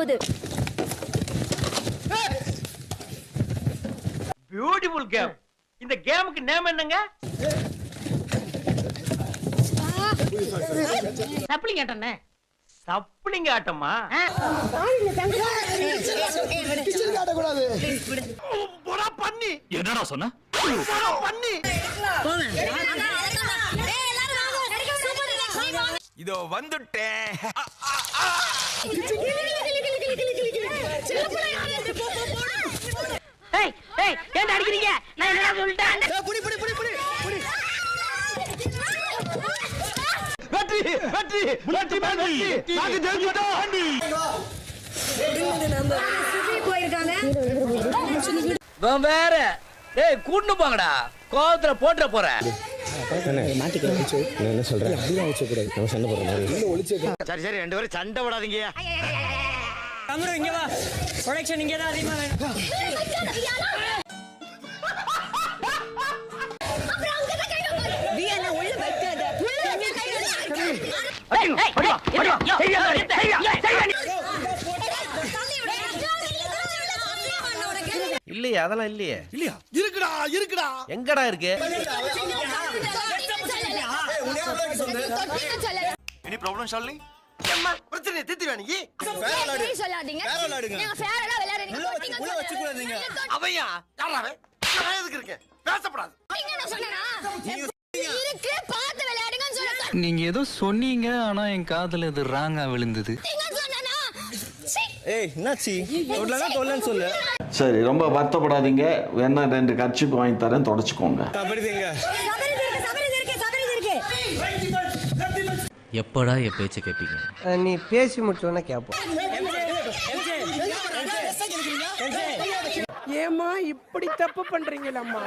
போகுது beautiful game இந்த கேமுக்கு நேம் என்னங்க? சப்ளிங் ஆட்டமா போடா பண்ணி. என்னடா சொன்ன? பண்ணி. இதோ வந்துட்டேன். ஏய் ஏய் ஏன் அடிக்கிறீங்க? நான் என்னடா சொல்லிட்டேன்? வெற்றி வெற்றி வெற்றி மேல் வெற்றி நாங்க ஜெயிச்சிட்டோம் இவன் வேற. டேய் கூட்டு போங்கடா. கோவத்துல போட்டுற போறேன் சரி சரி ரெண்டு பேரும் சண்டை போடாதீங்க. இல்லையே அதெல்லாம் இல்லையே இல்லையா இருக்குடா இருக்குடா எங்கடா இருக்கு எனி ப்ராப்ளம் ஷாலினி பிரச்சனை தீர்த்து நீ. சொல்லாதீங்க. வேற விளையாடுங்க. நீங்க ஃபேரா விளையாடுறீங்க. உள்ள வச்சு- உள்ள வச்சுக்கூடாதீங்க. அவையா யாராவே நான் எதுக்கு இருக்கேன்? பேசப்படாது. நீங்க என்ன சொன்னனா? இருக்கு பார்த்து விளையாடுங்கன்னு சொல்ல நீங்க ஏதோ சொன்னீங்க ஆனா என் காதுல இது ராங்கா விழுந்தது. நீங்க சொன்னனா? சீ. ஏய் என்னாச்சு? தொல்லனா தொல்லன்னு சொல்லு. சரி ரொம்ப வருத்தப்படாதீங்க. வேணா ரெண்டு கட்சிப்பு வாங்கி தரேன் தொடச்சிக்கோங்க. எப்படா என் பேச்ச கேப்பீங்க? நீ பேசி முடிச்சோன்னே கேப்போம். ஏமா இப்படி தப்பு பண்றீங்களம்மா?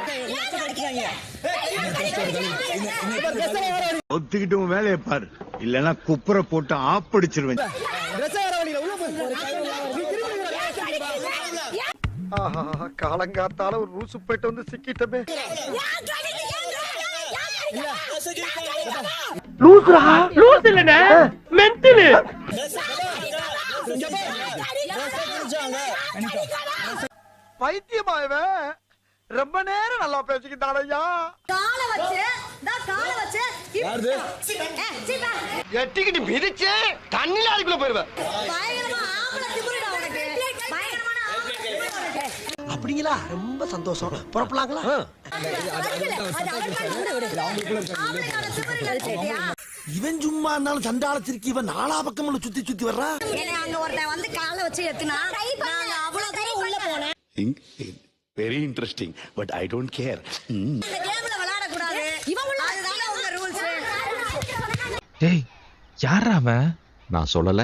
ஒத்துக்கிட்டு உன் வேலையை பாரு. இல்லனா குப்புற போட்டு ஆப்படிச்சிருவேன். காலங்காத்தால ஒரு ரூசு போயிட்டு வந்து சிக்கிட்டமே. லூசுரா? லூசு இல்லனே மென்டலு. பைத்தியமா இவன்? ரொம்ப நேரம் நல்லா பேசிக்கிட்டான் ஐயா. கால வச்சு நான் கால வச்சு எட்டிக்கிட்டு மிதிச்சு தண்ணில அதுக்குள்ள போயிருவேன் அப்படிங்களா? ரொம்ப சந்தோஷம். புறப்படலாங்களா? இவன் சும்மா இருந்தாலும் சண்டாளத்திற்கு இவன் நாலா பக்கம் சுத்தி சுத்தி வர்றான் அங்க ஒருத்தன் வந்து கால வச்சு எத்துனா அவ்வளவு தூரம் உள்ள போனேன். Very interesting but I don't care இந்த கேம்ல விளையாட கூடாது இவன் உள்ள அதுதானே உங்க ரூல்ஸ் டேய் யாரா அவன்? நான் சொல்லல.